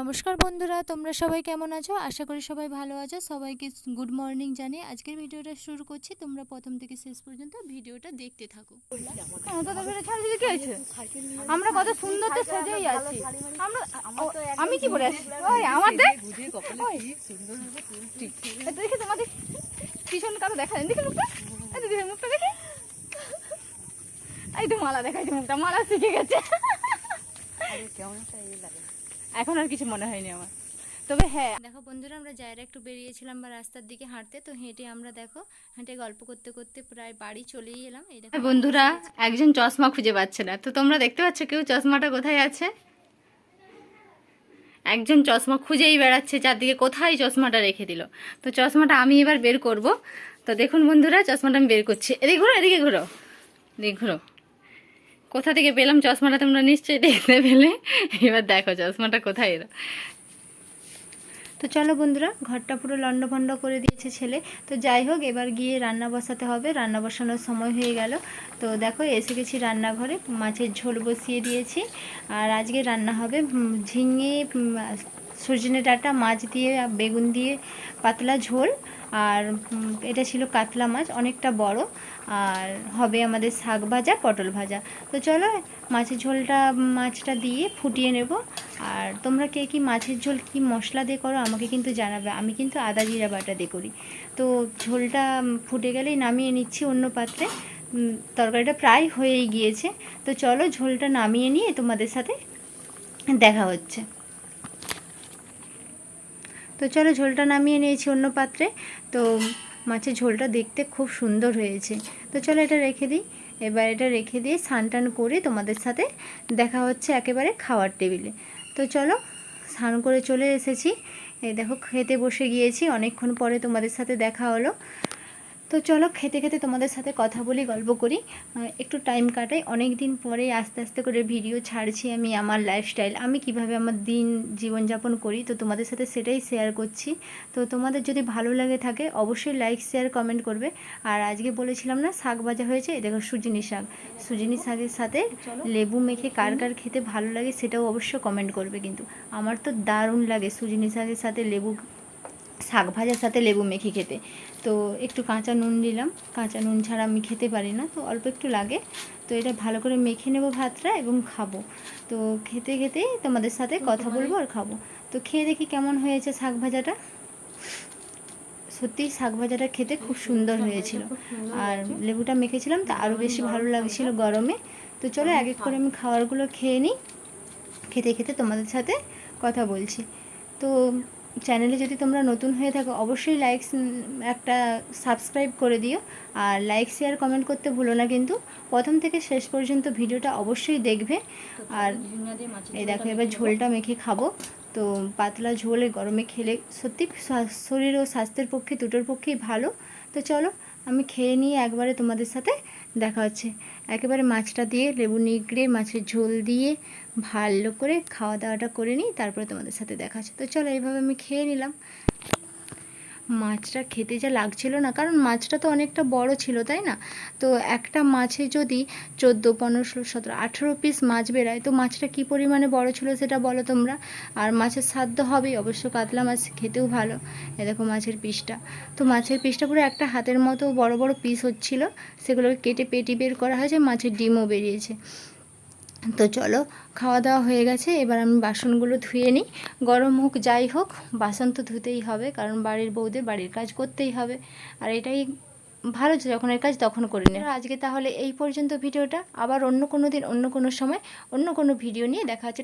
নমস্কার বন্ধুরা তোমরা সবাই কেমন আছো? আশা করি সবাই ভালো আছো। সবাইকে গুড মর্নিং জানিয়ে আজকের ভিডিওটা শুরু করছি। তোমরা প্রথম থেকে শেষ পর্যন্ত ভিডিওটা দেখতে থাকো। আমরা কত সুন্দর তো সেজেই আছি। আমরা আমি কি পরে আছি ওই দেখ। তোমাদের পিছন কারও দেখা যায়। দেখি মুখটা। মুখটা দেখি। এই তো মালা দেখাই তো মুখটা। মালা শিখে গেছে। এখন আর কিছু মনে হয়নি আমার। তবে হ্যাঁ দেখো বন্ধুরা আমরা যাইরা একটু বেরিয়েছিলাম বা রাস্তার দিকে হাঁটতে তো হেঁটে আমরা দেখো হেঁটে গল্প করতে করতে প্রায় বাড়ি চলেই এলাম। এই দেখো বন্ধুরা একজন চশমা খুঁজে পাচ্ছে না। তো তোমরা দেখতে পাচ্ছ কেউ চশমাটা কোথায় আছে? একজন চশমা খুঁজেই বেড়াচ্ছে চারদিকে কোথায় চশমাটা রেখে দিল। তো চশমাটা আমি এবার বের করব। তো দেখুন বন্ধুরা চশমাটা আমি বের করছি। এদিকে ঘুরো এদিকে ঘুরো এদিকে ঘুরো। কোথা থেকে পেলাম চশমাটা তোমরা নিশ্চয়ই দেখতে পেলে? এবার দেখো চশমাটা কোথায় এলো। তো চলো বন্ধুরা, ঘরটা পুরো লন্ডভন্ড করে দিয়েছে ছেলে। তো যাই হোক, এবার গিয়ে রান্না বসাতে হবে। রান্না বসানোর সময় হয়ে গেল। তো দেখো, এসে গেছি রান্নাঘরে। মাছের ঝোল বসিয়ে দিয়েছি। আর আজকে রান্না হবে ঝিঙে সজনে ডাঁটা, মাছ দিয়ে, বেগুন দিয়ে পাতলা ঝোল। আর এটা ছিল কাতলা মাছ, অনেকটা বড়। আর হবে আমাদের শাক ভাজা, পটল ভাজা। তো চলো, মাছের ঝোলটা, মাছটা দিয়ে ফুটিয়ে নেব। আর তোমরা কে কি মাছের ঝোল, কি মশলা দিয়ে করো, আমাকে কিন্তু জানাবে। আমি কিন্তু আদা জিরা বাটা দিয়ে করি। তো ঝোলটা ফুটে গেলেই নামিয়ে নিচ্ছি অন্য পাত্রে। তরকারিটা প্রায় হয়েই গিয়েছে। তো চলো, ঝোলটা নামিয়ে নিয়ে তোমাদের সাথে দেখা হচ্ছে। তো চলো ঝোলটা নামিয়ে নিয়েছি অন্য পাত্রে। তো মাছের ঝোলটা দেখতে খুব সুন্দর হয়েছে। তো চলো এটা রেখে দিই। এবার এটা রেখে দিয়ে স্নান টান করে তোমাদের সাথে দেখা হচ্ছে একেবারে খাওয়ার টেবিলে। তো চলো স্নান করে চলে এসেছি। এই দেখো, খেতে বসে গিয়েছি। অনেকক্ষণ পরে তোমাদের সাথে দেখা হলো। তো চলো খেতে খেতে তোমাদের সাথে কথা বলি গল্প করি। একটু টাইম কাটাই। অনেক দিন পরে আস্তে আস্তে করে ভিডিও ছাড়ছি আমি আমার লাইফস্টাইল আমি কীভাবে আমার দিন জীবনযাপন করি তো তোমাদের সাথে সেটাই শেয়ার করছি। তো তোমাদের যদি ভালো লাগে থাকে অবশ্যই লাইক শেয়ার কমেন্ট করবে। আর আজকে বলেছিলাম না শাক ভাজা হয়েছে দেখো সুজিনি শাক। সুজিনি শাকের সাথে লেবু মেখে কার কার খেতে ভালো লাগে সেটাও অবশ্যই কমেন্ট করবে কিন্তু। আমার তো দারুণ লাগে সুজিনি শাকের সাথে লেবু শাক ভাজার সাথে লেবু মেখে খেতে। তো একটু কাঁচা নুন দিলাম কাঁচা নুন ছাড়া আমি খেতে পারি না তো অল্প একটু লাগে। তো এটা ভালো করে মেখে নেব ভাতটা এবং খাব। তো খেতে খেতেই তোমাদের সাথে কথা বলব আর খাব। তো খেয়ে দেখি কেমন হয়েছে শাক ভাজাটা? সত্যি শাক ভাজাটা খেতে খুব সুন্দর হয়েছিল। আর লেবুটা মেখেছিলাম তা আরও বেশি ভালো লাগছিল গরমে। তো চলো এক এক করে আমি খাবারগুলো খেয়ে নিই। খেতে খেতে তোমাদের সাথে কথা বলছি। তো চ্যানেলে যদি তোমরা নতুন হয়ে থাকো, অবশ্যই লাইক একটা সাবস্ক্রাইব করে দিও। আর লাইক শেয়ার কমেন্ট করতে ভুলো না কিন্তু। প্রথম থেকে শেষ পর্যন্ত ভিডিওটা অবশ্যই দেখবে। আর এই দেখো, এবার ঝোলটা মেখে খাব। তো পাতলা ঝোলে গরমে খেলে সত্যি শরীর ও স্বাস্থ্যের পক্ষে, দুটোর পক্ষেই ভালো। তো চলো আমি খেয়ে নিয়ে একবারে তোমাদের সাথে দেখা হচ্ছে। একেবারে মাছটা দিয়ে লেবু নিগড়ে, মাছের ঝোল দিয়ে ভালো করে খাওয়া দাওয়াটা করে নিই তারপরে তোমাদের সাথে দেখা হচ্ছে। তো চলো, এইভাবে আমি খেয়ে নিলাম। মাছটা খেতে যা লাগছিল না, কারণ মাছটা তো অনেকটা বড় ছিল, তাই না? তো একটা মাছে যদি চোদ্দ, পনেরো, ষোলো, সতেরো, আঠেরো পিস মাছ বেরায়, তো মাছটা কী পরিমাণে বড় ছিল সেটা বলো তোমরা? আর মাছের তো হবেই, অবশ্য কাতলা মাছ খেতেও ভালো এ দেখো মাছের পিসটা। তো মাছের পিসটা পুরো একটা হাতের মতো বড় বড় পিস হচ্ছিল, সেগুলোকে কেটে পেটি বের করা হয়েছে, মাছের ডিমও বেরিয়েছে। তো চলো, খাওয়া দাওয়া হয়ে গেছে, এবার আমি বাসনগুলো ধুয়ে নিই। গরম হোক, যাই হোক, বাসন তো ধুতেই হবে, কারণ বাড়ির বউদের বাড়ির কাজ করতেই হবে। আর এটাই ভালো যে যখন এর কাজ তখন করে নিই আজকে তাহলে এই পর্যন্ত ভিডিওটা। আবার অন্য কোনো দিন, অন্য কোনো সময়, অন্য কোনো ভিডিও নিয়ে দেখা হচ্ছে।